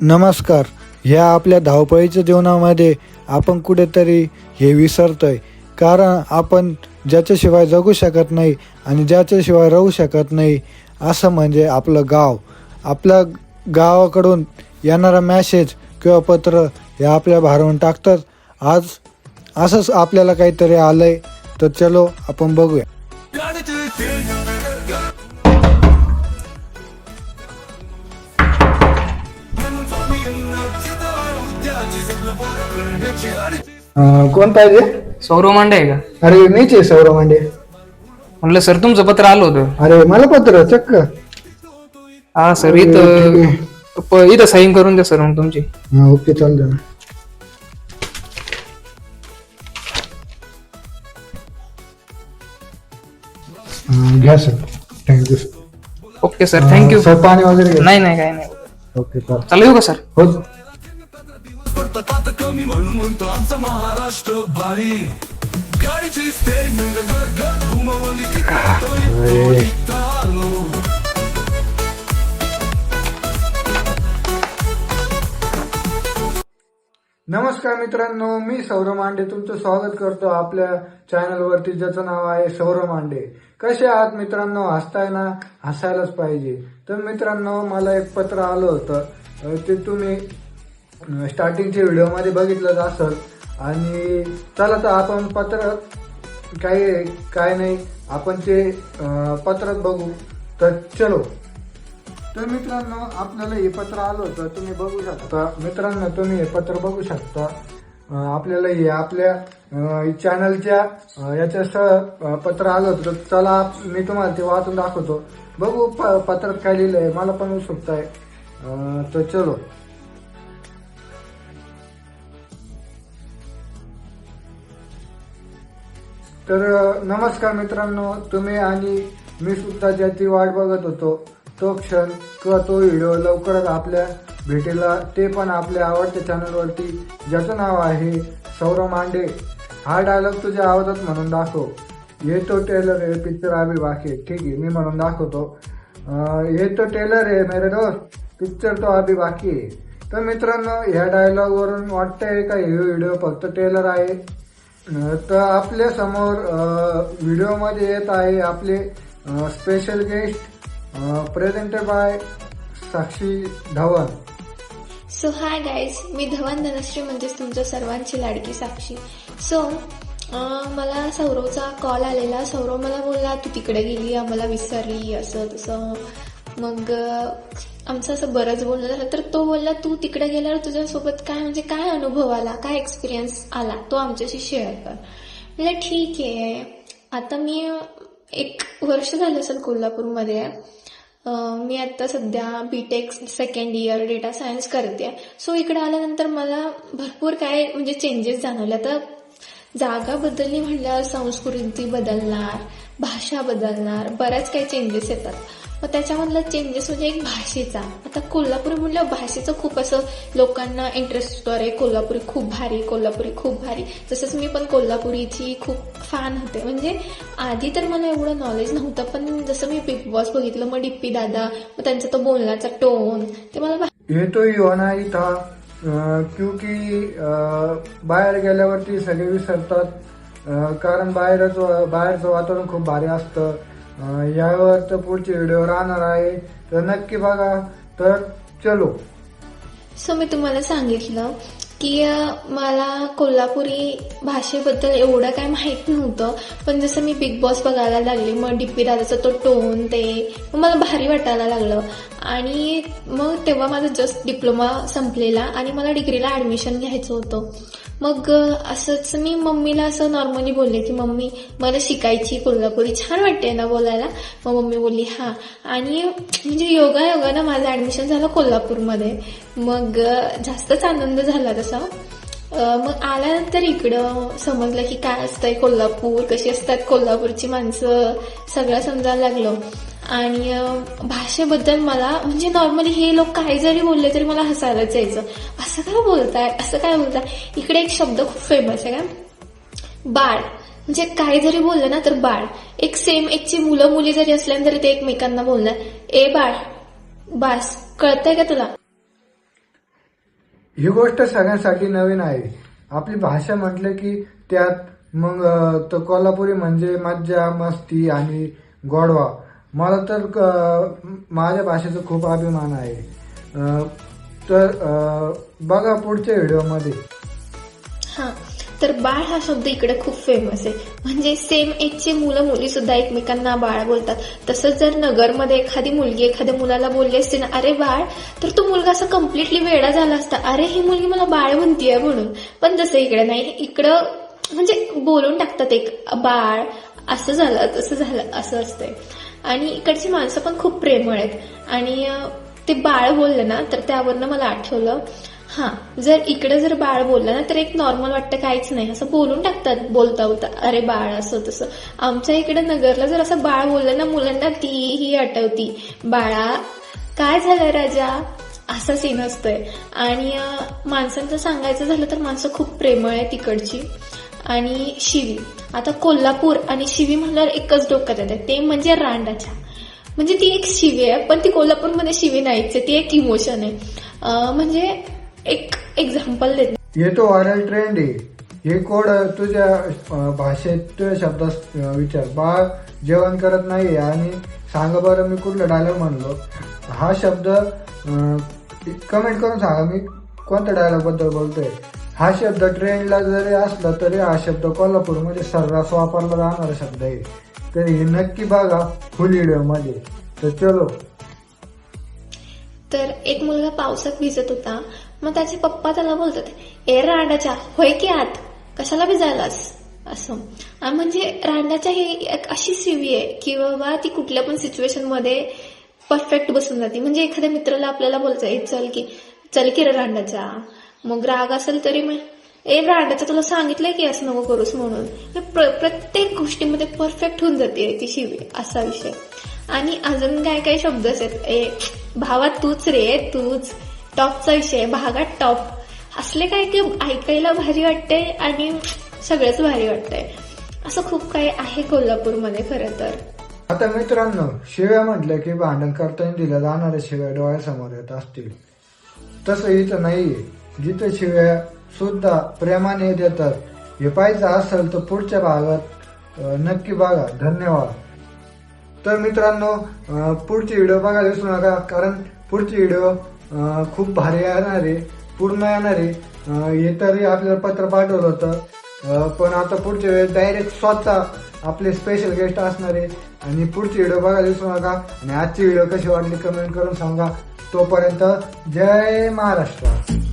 नमस्कार. ह्या आपल्या धावपळीच्या जीवनामध्ये आपण कुठेतरी हे विसरतोय. कारण आपण ज्याच्याशिवाय जगू शकत नाही आणि ज्याच्याशिवाय राहू शकत नाही असं म्हणजे आपलं गाव. आपल्या गावाकडून येणारा मॅसेज किंवा पत्र हे आपल्या भारून टाकतात. आज असंच आपल्याला काहीतरी आलंय तर चलो आपण बघूया. कोण पाहिजे सौरव मांडे आहे का? अरे मीच आहे सौरव मांडे. म्हटलं सर तुमचं पत्र आलं होतं. अरे मला पत्र चक्क. हा सर इथं प- इथं साईन करून द्या सर मग तुमची. हा ओके चालतं ना. हा, घ्या sir. Thank you okay sir thank you sir पाणी वगैरे घ्या. नाही नाही काय नाही. ओके चालेल. चालू येऊ का सर? हो. कमी म्हणून म्हणतो आमचा महाराष्ट्र भारी. गाडीची स्टेज घुमवली नमस्कार मित्रांनो मी सौरव मांडे. तुमचं स्वागत करतो आपल्या चॅनलवरती ज्याचं नाव आहे सौरव मांडे. कसे आहात मित्रांनो? हसताय ना? हसायलाच पाहिजे. तर मित्रांनो मला एक पत्र आलं होतं. ते तुम्ही स्टार्टिंगच्या व्हिडिओमध्ये बघितलंच असेल आणि चला तर आपण पत्र काय काय नाही आपण ते पत्रात बघू. तर चलो. तर मित्रांनो आपल्याला हे पत्र आलं होतं तुम्ही बघू शकता. मित्रांनो तुम्ही हे पत्र बघू शकता. आपल्याला हे आपल्या चॅनलच्या अं, याच्यासह अं, पत्र आलं होतं. तर चला मी तुम्हाला ते वाचून दाखवतो. बघू प- पत्रात काय लिहिलं आहे मला पण उत्सुकता आहे. तर चलो. तर नमस्कार मित्रांनो तुम्ही आणि मी सुद्धा ज्याची वाट बघत होतो तो क्षण किंवा तो व्हिडिओ लवकरच आपल्या भेटेला ते पण आपल्या आवडत्या चॅनलवरती ज्याचं नाव आहे सौरव मांडे. हा डायलॉग तुझ्या आवाजात म्हणून दाखव. ये तो टेलर आहे पिक्चर आम्ही बाकी आहे. ठीक आहे मी म्हणून दाखवतो. अ, ये तो टेलर आहे मेरे दोस्त. पिक्चर तो आम्ही बाकी आहे. तर मित्रांनो ह्या डायलॉग वरून वाटतंय का हे व्हिडिओ फक्त टेलर आहे? तर आपल्यासमोर व्हिडिओमध्ये येत आहे आपले special guest presented by Sakshi Dhawan. So hi guys मी धवन धनश्री म्हणजेच तुमच्या सर्वांची लाडकी साक्षी. सो मला सौरवचा कॉल आलेला. सौरव मला बोलला तू तिकडे गेली आम्हाला विसरली असं तसं मग आमचं असं बरंच बोलणं झालं. तर तो बोलला तू तिकडे गेल्यावर तुझ्यासोबत काय म्हणजे काय अनुभव आला? काय एक्सपिरियन्स आला? तो आमच्याशी शेअर कर. म्हटलं ठीक आहे. आता मी एक वर्ष झालं असेल कोल्हापूरमध्ये. मी आता सध्या B tech second year data science करते. सो इकडे आल्यानंतर मला भरपूर काय म्हणजे चेंजेस जाणवले. आता जागा बदलली म्हणल्यावर संस्कृती बदलणार भाषा बदलणार बऱ्याच काही चेंजेस येतात. मग त्याच्यामधला चेंजेस म्हणजे एक भाषेचा. आता कोल्हापुरी म्हणलं भाषेचं खूप असं लोकांना इंटरेस्ट होतो अरे कोल्हापुरी खूप भारी कोल्हापुरी खूप भारी तसंच मी पण कोल्हापुरीची खूप फॅन होते. म्हणजे आधी तर मला एवढं नॉलेज नव्हतं पण जसं मी बिग बॉस बघितलं मग डिप्पी दादा मग त्यांचा तो बोलण्याचा टोन ते मला ये तो ही होना क्योंकि बाहेर गेल्यावरती सगळे विसरतात. कारण बाहेरच बाहेरचं वातावरण खूप भारी असतं. यावर तर पुढचे व्हिडिओ राहणार आहे. तर नक्की बघा. तर चलो. सो मी तुम्हाला सांगितलं की मला कोल्हापुरी भाषेबद्दल एवढं काय माहीत नव्हतं. पण जसं मी बिग बॉस बघायला लागले मग डिप्पी दादाचा तो टोन ते मला भारी वाटायला लागलं. आणि मग तेव्हा माझा जस्ट डिप्लोमा संपलेला आणि मला डिग्रीला ॲडमिशन घ्यायचं होतं. मग असंच मी मम्मीला असं नॉर्मली बोलले की मम्मी मला शिकायची कोल्हापुरी. छान वाटते ना बोलायला. मग मम्मी बोलली हां. आणि म्हणजे योगा ना माझं ॲडमिशन झालं कोल्हापूरमध्ये. मग जास्तच आनंद झाला तसा. मग आल्यानंतर इकडं समजलं की काय असतंय कोल्हापूर कशी असतात कोल्हापूरची माणसं सगळं समजायला लागलं. आणि भाषेबद्दल मला म्हणजे नॉर्मली हे लोक काही जरी बोलले तरी मला हसायलाच यायचं. असं काय बोलताय? असं काय बोलताय? इकडे एक शब्द खूप फेमस आहे का बाळ. म्हणजे काही जरी बोललं ना तर बाळ. एक सेम एकची मुलं मुली जरी असल्यानंतर ते एकमेकांना बोलणार. ए बाळ. बास. कळतंय का तुला? ही गोष्ट सगळ्यांसाठी नवीन आहे. आपली भाषा म्हटलं की त्यात मग तर कोल्हापुरी म्हणजे मज्जा मस्ती आणि गोडवा. मला तर माझ्या भाषेचा खूप अभिमान आहे. तर बघा पुढच्या व्हिडिओमध्ये. हां तर बाळ हा शब्द इकडे खूप फेमस आहे. म्हणजे सेम एजचे मुलं मुली सुद्धा एकमेकांना बाळ बोलतात. तसंच जर नगरमध्ये एखादी मुलगी एखाद्या मुलाला बोलली असते ना अरे बाळ तर तो मुलगा असा कम्प्लिटली वेडा झाला असता. अरे ही मुलगी मला बाळ म्हणतीये म्हणून. पण जसं इकडे नाही इकडं म्हणजे बोलून टाकतात एक बाळ असं झालं तसं झालं असं असतंय. आणि इकडची माणसं पण खूप प्रेमळ आहेत. आणि ते बाळ बोललं ना तर त्यावरनं मला आठवलं हा जर इकडे जर बाळ बोललं ना तर एक नॉर्मल वाटतं काहीच नाही. असं बोलून टाकतात बोलता बोलता अरे बाळ असं तसं. आमच्या इकडे नगरला जर असं बाळ बोललं ना मुलांना तीही आठवती. बाळा काय झालं राजा? असा सीन असतोय. आणि माणसांचं सांगायचं झालं तर माणसं खूप प्रेमळ आहे तिकडची आणि शिवी. आता कोल्हापूर आणि शिवी म्हणल्यावर एकच डोक्यात येते ते म्हणजे रांडाच्या. म्हणजे ती एक शिवी आहे पण ती कोल्हापूरमध्ये शिवी नाहीच आहे. ती एक इमोशन आहे. म्हणजे एक एक्झाम्पल देते तो व्हायरल ट्रेंड आहे. हे कोड तुझ्या भाषेत तुझ्या शब्दात विचार. बाळ जेवण करत नाही आणि सांगा बरं मी कुठला डायलॉग म्हणलो. हा शब्द कमेंट करून सांगा मी कोणत्या डायलॉगबद्दल बोलतोय. हा शब्द ट्रेंडला जरी असला तरी हा शब्द कोल्हापूरमध्ये सर्रास वापरला जाणारा शब्द आहे. तर हे नक्की बघा फुलमध्ये. तर चलो. तर एक मुलगा पावसात भिजत होता. मग त्याचे पप्पा त्याला बोलतात ए रांडाच्या होय की आत? कशाला भिजायलास? असं. म्हणजे रांडाच्या ही एक अशी सीवी आहे की बाबा ती कुठल्या पण सिच्युएशनमध्ये परफेक्ट बसून जाते. म्हणजे एखाद्या मित्राला आपल्याला बोलतोय चल की चल की रे रांडाच्या. मग राग असेल तरी मग. ए ब्रांडाचं तुला सांगितलंय की असं नको करूस म्हणून. हे प्र- प्रत्येक गोष्टीमध्ये परफेक्ट होऊन जाते ती शिवी असा विषय. आणि अजून काय काय शब्द आहेत? ए भावा तूच रे तूच. टॉपचा विषय भागात टॉप. असले काय ते ऐकायला भारी वाटतंय आणि सगळंच भारी वाटतंय. असं खूप काही आहे कोल्हापूरमध्ये खरं तर. आता मित्रांनो शिव्या म्हटलं की भांडण करताना दिल्या जाणाऱ्या शिव्या डोळ्यासमोर येत असतील. तसं इथं नाहीये. जिथं शिव्या सुद्धा प्रेमाने देतात. हे पाहायचं असेल तर पुढच्या भागात नक्की बघा. धन्यवाद. तर मित्रांनो पुढची व्हिडिओ बघायला विसरू नका कारण पुढची व्हिडिओ खूप भारी येणार आहे पूर्ण येणार आहे. हे तरी आपल्याला पत्र पाठवलं होतं. पण आता पुढच्या वेळेस डायरेक्ट स्वतः आपले स्पेशल गेस्ट असणार आहे. आणि पुढची व्हिडिओ बघायला विसरू नका. आणि आजची व्हिडिओ कशी वाटली कमेंट करून सांगा. तोपर्यंत जय महाराष्ट्र.